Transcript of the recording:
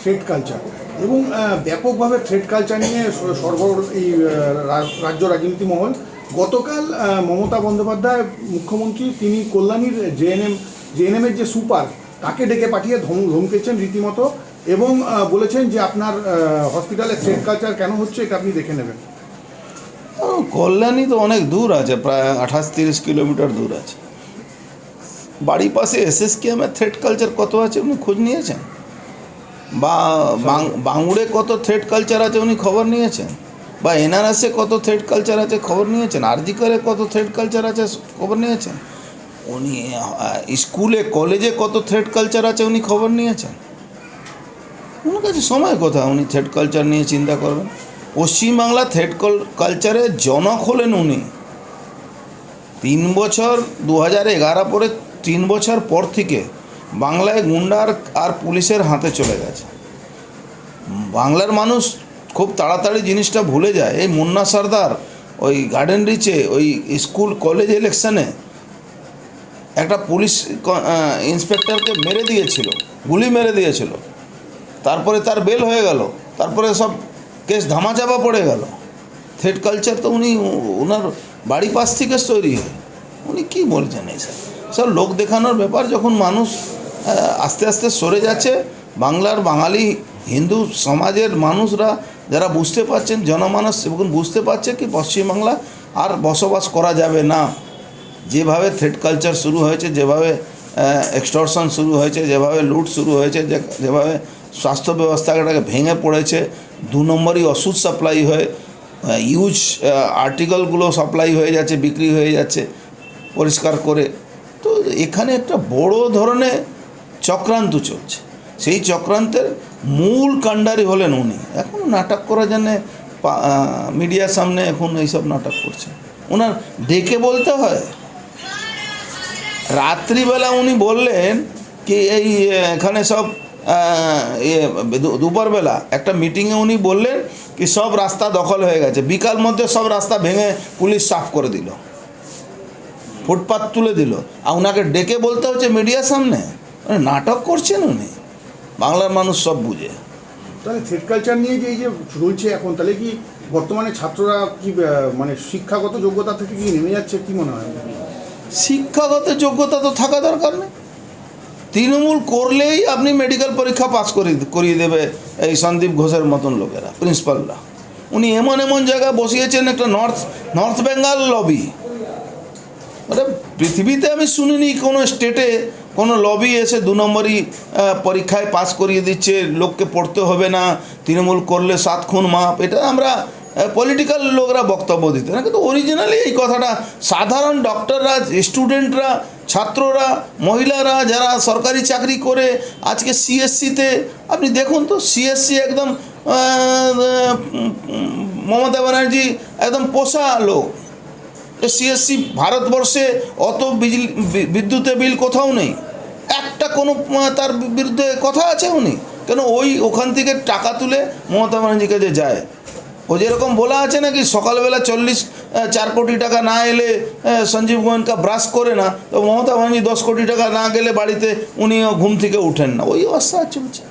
Thread culture এবং ব্যাপকভাবে thread culture নিয়ে সর্ব এই রাজ্য রাজনীতি মহল, গতকাল মমতা বন্দ্যোপাধ্যায় মুখ্যমন্ত্রী, তিনি কল্যাণীর জেএনএম জেএনএমের যে সুপার, তাকে ডেকে পাঠিয়ে ধম, ধমকেছেন রীতিমতো এবং বলেছেন যে আপনার হসপিটালে থ্রেড কালচার কেন হচ্ছে এটা আপনি দেখে নেবেন। কল্যাণী তো অনেক দূর আছে, প্রায় আঠাশ তিরিশ কিলোমিটার দূর আছে। বাড়ির পাশে এসএসকেএমের থ্রেড কালচার কত আছে উনি খোঁজ নিয়েছেন? বা বাং- বাংুড়ে কত থ্রেড কালচার আছে উনি খবর নিয়েছেন? বা এনআরএসে কত থ্রেড কালচার আছে খবর নিয়েছেন? আরজিকারে কত থ্রেড কালচার আছে খবর নিয়েছেন? উনি স্কুলে, কলেজে কত থ্রেড কালচার আছে উনি খবর নিয়েছেন? ওনার কাছে সময় কোথায় উনি থ্রেড কালচার নিয়ে চিন্তা করবেন? পশ্চিমবাংলা থ্রেড কালচারের জনক হলেন উনি। তিন বছর দু হাজার এগারো পরে তিন বছর পর থেকে বাংলায় গুন্ডার আর পুলিশের হাতে চলে গেছে। বাংলার মানুষ খুব তাড়াতাড়ি জিনিসটা ভুলে যায়। এই মুন্না সর্দার ওই গার্ডেন রিচে ওই স্কুল কলেজ ইলেকশনে একটা পুলিশ ইন্সপেক্টরকে মেরে দিয়েছিল, গুলি মেরে দিয়েছিল। তারপরে তার বেল হয়ে গেল, তারপরে সব কেস ধামাচাপা পড়ে গেল। থ্রেড কালচার তো উনি ওনার বাড়ি পাশ থেকে তৈরি হয়। উনি কী বলছেন এইসব স্যার লোক দেখানোর ব্যাপার, যখন মানুষ আস্তে আস্তে সরে যাচ্ছে। বাংলার বাঙালি হিন্দু সমাজের মানুষরা যারা বুঝতে পারছেন, জনমানস এবং বুঝতে পারছে কি পশ্চিমবাংলা আর বসবাস করা যাবে না। যেভাবে থ্রেড কালচার শুরু হয়েছে, যেভাবে এক্সটর্শন শুরু হয়েছে, যেভাবে লুট শুরু হয়েছে যেভাবে স্বাস্থ্য ব্যবস্থাটাকে ভেঙে পড়েছে, দু নম্বরই ওষুধ সাপ্লাই হয়ে ইউজ আর্টিকেলগুলো সাপ্লাই হয়ে যাচ্ছে, বিক্রি হয়ে যাচ্ছে, পরিষ্কার করে। তো এখানে একটা বড় ধরনের চক্রান্ত চলছে। সেই চক্রান্তের মূল কাণ্ডারি হলেন উনি। এখন নাটক করার জন্যে মিডিয়ার সামনে এখন এইসব নাটক করছে। ওনার ডেকে বলতে হয়, রাত্রিবেলা উনি বললেন কি এই এখানে সব দুপুরবেলা একটা মিটিংয়ে উনি বললেন কি সব রাস্তা দখল হয়ে গেছে। বিকাল মধ্যে সব রাস্তা ভেঙে পুলিশ সাফ করে দিল। ফুটপাত তুলে দিল। আর ওনাকে ডেকে বলতে হচ্ছে মিডিয়ার সামনে? মানে নাটক করছেন উনি? বাংলার মানুষ সব বুঝে। তাহলে থ্রেড কালচার নিয়ে যে এই যে চলছে এখন তাহলে কি বর্তমানে ছাত্ররা কি মানে শিক্ষাগত যোগ্যতা থেকে কি নেমে যাচ্ছে কি মনে হয়? শিক্ষাগত যোগ্যতা তো থাকা দরকার নেই। তৃণমূল করলেই আপনি মেডিকেল পরীক্ষা পাস করে করিয়ে দেবে এই সন্দীপ ঘোষের মতন লোকেরা প্রিন্সিপালরা উনি এমন এমন জায়গায় বসিয়েছেন একটা নর্থ নর্থ বেঙ্গল লবি মানে পৃথিবীতে আমি শুনিনি কোনো স্টেটে কোনো লবি এসে দু নম্বরই পরীক্ষায় পাস করিয়ে দিচ্ছে, লোককে পড়তে হবে না, তৃণমূল করলে সাত খুন মাপ, এটা আমরা পলিটিক্যাল লোকরা বক্তব্য দিতে না, কিন্তু অরিজিনালি এই কথাটা, সাধারণ ডক্টররা স্টুডেন্টরা ছাত্ররা, মহিলারা যারা সরকারি চাকরি করে, আজকে সিএসসিতে আপনি দেখুন তো সিএসসি একদম মমতা ব্যানার্জি একদম পোষা লোক। সিএসসি ভারতবর্ষে অত বিজলি বিদ্যুতের বিল কোথাও নেই। একটা কোনো তার বিরুদ্ধে কথা আছে উনি? কেন ওই ওখান থেকে টাকা তুলে মমতা ব্যানার্জির কাছে যায়? ও যেরকম বলা আছে নাকি, সকালবেলা চল্লিশ চার কোটি টাকা না এলে সঞ্জীব গোয়েঙ্কা ব্রাশ করে না, তো মমতা ব্যানার্জি দশ কোটি টাকা না গেলে বাড়িতে উনিও ঘুম থেকে উঠেন না। ওই অবস্থা চলছে।